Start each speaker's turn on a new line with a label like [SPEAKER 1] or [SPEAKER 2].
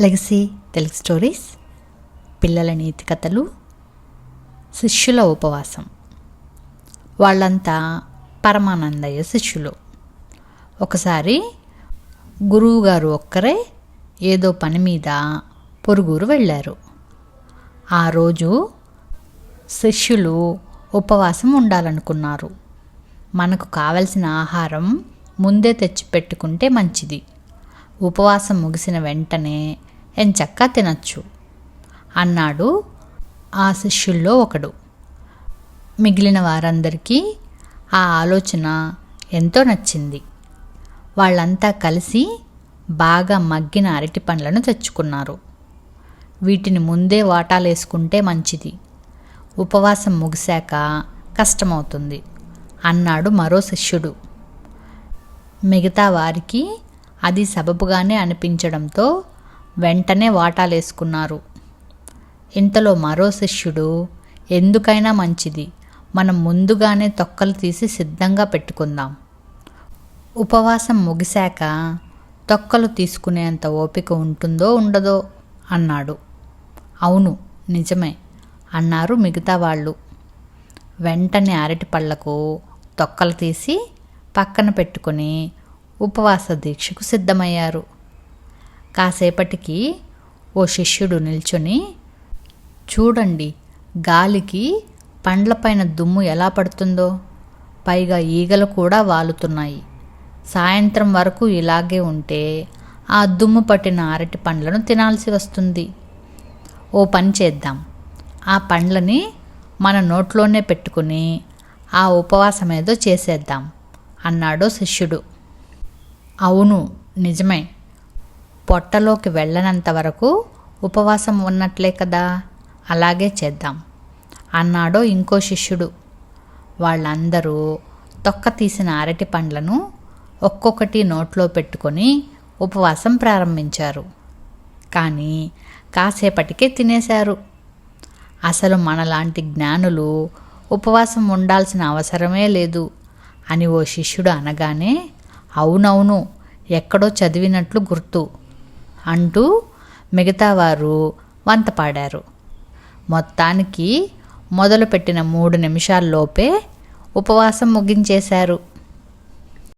[SPEAKER 1] Legacy Telugu stories పిల్లల నీతి కథలు శిష్యుల ఉపవాసం. వాళ్ళంతా పరమానందయ్య శిష్యులు. ఒకసారి గురువుగారు ఒక్కరే ఏదో పని మీద పొరుగురు వెళ్ళారు. ఆ రోజు శిష్యులు ఉపవాసం ఉండాలనుకున్నారు. మనకు కావలసిన ఆహారం ముందే తెచ్చిపెట్టుకుంటే మంచిది. ఉపవాసం ముగిసిన వెంటనే ఎంచక్కా తినచ్చు? అన్నాడు ఆ శిష్యుల్లో ఒకడు. మిగిలిన వారందరికీ ఆ ఆలోచన ఎంతో నచ్చింది. వాళ్ళంతా కలిసి బాగా మగ్గిన అరటి పండ్లను తెచ్చుకున్నారు. వీటిని ముందే వాటాలేసుకుంటే మంచిది. ఉపవాసం ముగిశాక కష్టమవుతుంది అన్నాడు మరో శిష్యుడు. మిగతా వారికి అది సబబుగానే అనిపించడంతో వెంటనే వాటాలేసుకున్నారు. ఇంతలో మరో శిష్యుడు ఎందుకైనా మంచిది మనం ముందుగానే తొక్కలు తీసి సిద్ధంగా పెట్టుకుందాం. ఉపవాసం ముగిశాక తొక్కలు తీసుకునేంత ఓపిక ఉంటుందో ఉండదో అన్నాడు. అవును నిజమే అన్నారు మిగతా వాళ్ళు. వెంటనే అరటి పళ్ళకు తొక్కలు తీసి పక్కన పెట్టుకొని ఉపవాస దీక్షకు సిద్ధమయ్యారు. కాసేపటికి ఓ శిష్యుడు నిల్చొని చూడండి గాలికి పండ్లపైన దుమ్ము ఎలా పడుతుందో. పైగా ఈగలు కూడా వాలుతున్నాయి. సాయంత్రం వరకు ఇలాగే ఉంటే ఆ దుమ్ము పట్టిన అరటి పండ్లను తినాల్సి వస్తుంది. ఓ పని చేద్దాం. ఆ పండ్లని మన నోట్లోనే పెట్టుకుని ఆ ఉపవాసం ఏదో చేసేద్దాం అన్నాడు శిష్యుడు. అవును నిజమే. పొట్టలోకి వెళ్ళనంత వరకు ఉపవాసం ఉన్నట్లే కదా? అలాగే చేద్దాం. అన్నాడో ఇంకో శిష్యుడు. వాళ్ళందరూ తొక్క తీసిన అరటి పండ్లను ఒక్కొక్కటి నోట్లో పెట్టుకొని ఉపవాసం ప్రారంభించారు. కానీ కాసేపటికే తినేశారు. అసలు మనలాంటి జ్ఞానులు ఉపవాసం ఉండాల్సిన అవసరమే లేదు అని ఓ శిష్యుడు అనగానే అవునవును ఎక్కడో చదివినట్లు గుర్తు అంటూ మిగతా వారు వంత పాడారు. మొత్తానికి మొదలుపెట్టిన మూడు నిమిషాల్లోపే ఉపవాసం ముగించేశారు.